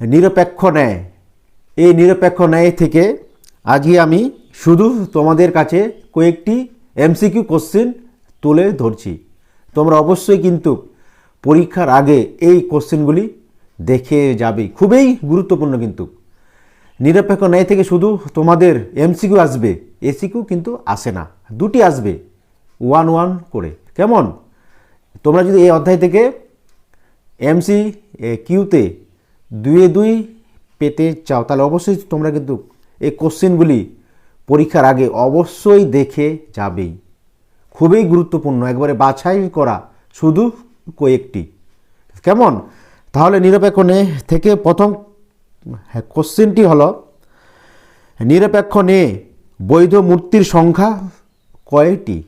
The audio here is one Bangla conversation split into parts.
নিরপেক্ষ ন্যায়। এই নিরপেক্ষ ন্যায় থেকে আজকে আমি শুধু তোমাদের কাছে কয়েকটি এমসিকিউ কোশ্চেন তুলে ধরছি। তোমরা অবশ্যই কিন্তু পরীক্ষার আগে এই কোশ্চেনগুলি দেখে যাবে। খুবই গুরুত্বপূর্ণ কিন্তু। নিরপেক্ষ ন্যায় থেকে শুধু তোমাদের এমসিকিউ আসবে, এসিকিউ কিন্তু আসে না। দুটি আসবে, ওয়ান ওয়ান করে। কেমন? তোমরা যদি এই অধ্যায় থেকে এমসি কিউতে দুয়ে দুই পেতে চাও, তাহলে অবশ্যই তোমরা কিন্তু এই কোশ্চেনগুলি পরীক্ষার আগে অবশ্যই দেখে যাবেই। খুবই গুরুত্বপূর্ণ, একবারে বাছাই করা শুধু কয়েকটি। কেমন? তাহলে নিরপেক্ষণে থেকে প্রথম হ্যাঁ কোশ্চেনটি হলো নিরপেক্ষণে বৈধ মূর্তির সংখ্যা কয়টি?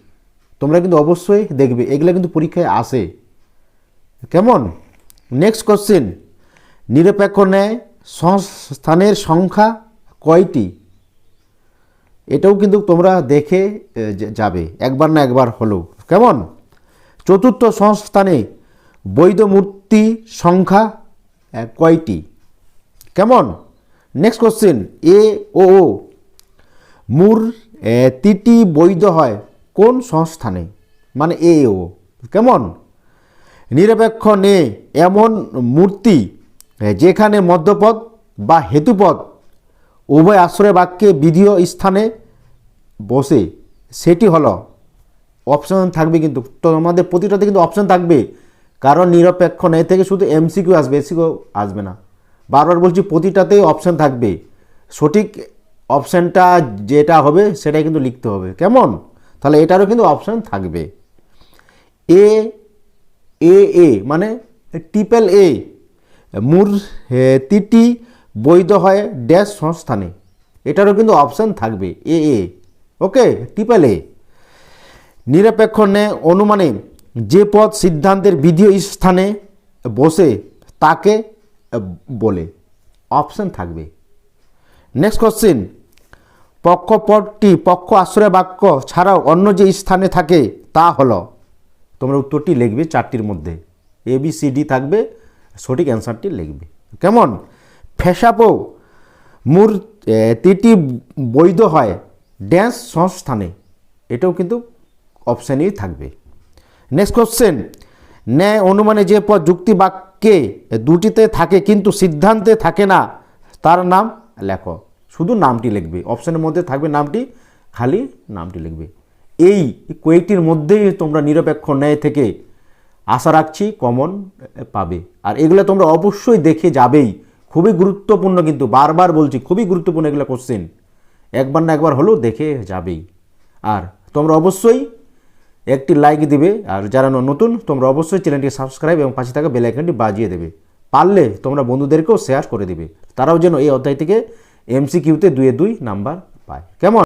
তোমরা কিন্তু অবশ্যই দেখবে, এগুলো কিন্তু পরীক্ষায় আসে। কেমন? নেক্সট কোশ্চেন নিরপেক্ষ ন্যায় সংস্থানের সংখ্যা কয়টি? এটাও কিন্তু তোমরা দেখে যাবে। একবার না একবার হলেও। কেমন? চতুর্থ সংস্থানে বৈধ মূর্তি সংখ্যা কয়টি? কেমন? নেক্সট কোশ্চেন এ ও ও মূর্তিটি বৈধ হয় কোন সংস্থানে? মানে এ ও কেমন? নিরপেক্ষ নে এমন মূর্তি যেখানে মধ্যপদ বা হেতুপদ উভয় আশ্রয় বাক্যে বিধীয় স্থানে বসে, সেটি হলো অপশন থাকবে কিন্তু, তো আমাদের প্রতিটাতে কিন্তু অপশন থাকবে। কারণ নিরপেক্ষ নেই থেকে শুধু এমসিকিউ আসবে এসিকিউ আসবে না। বারবার বলছি, প্রতিটাতেই অপশন থাকবে। সঠিক অপশানটা যেটা হবে, সেটাই কিন্তু লিখতে হবে। কেমন? তাহলে এটারও কিন্তু অপশান থাকবে। এ এ এ মানে ট্রিপল এ মূর্তিটি বৈধ হয় ড্যাশ সংস্থানে। এটারও কিন্তু অপশান থাকবে, এ এ। ওকে ট্রিপল এ নিরপেক্ষ ন্যায় অনুমানে যে পদ সিদ্ধান্তের বিধি স্থানে বসে, তাকে বলে। অপশান থাকবে। Next question. পক্ষপদটি পক্ষ আশ্রয় বাক্য ছাড়াও অন্য যে স্থানে থাকে, তা হলো। তোমরা উত্তরটি লিখবে চারটির মধ্যে। এ বি সি ডি থাকবে। সঠিক অ্যান্সারটি লিখবে। কেমন? ফেসাপো মূর্তিটি বৈধ হয় ড্যান্স সংস্থানে। এটাও কিন্তু অপশানেই থাকবে। নেক্সট কোশ্চেন ন্যায় অনুমানে যে পদ যুক্তি বাক্যে দুটিতে থাকে কিন্তু সিদ্ধান্তে থাকে না, তার নাম লেখো। শুধু নামটি লিখবে। অপশানের মধ্যে থাকবে নামটি, খালি নামটি লিখবে। এই কয়েকটির মধ্যেই তোমরা নিরপেক্ষ ন্যায় থেকে আশা রাখছি কমন পাবে। আর এগুলো তোমরা অবশ্যই দেখে যাবেই। খুবই গুরুত্বপূর্ণ কিন্তু বারবার বলছি, খুবই গুরুত্বপূর্ণ এগুলো কোশ্চেন একবার না একবার হলেও দেখে যাবেই। আর তোমরা অবশ্যই একটি লাইক দিবে। আর যারা নতুন, তোমরা অবশ্যই চ্যানেলটি সাবস্ক্রাইব এবং পাশে থাকা বেল আইকনটি বাজিয়ে দেবে। পারলে তোমরা বন্ধুদেরকেও শেয়ার করে দিবে। তারাও যেন এই অধ্যায় থেকে এমসিকিউতে দুয়ে দুই নাম্বার পায়। কেমন?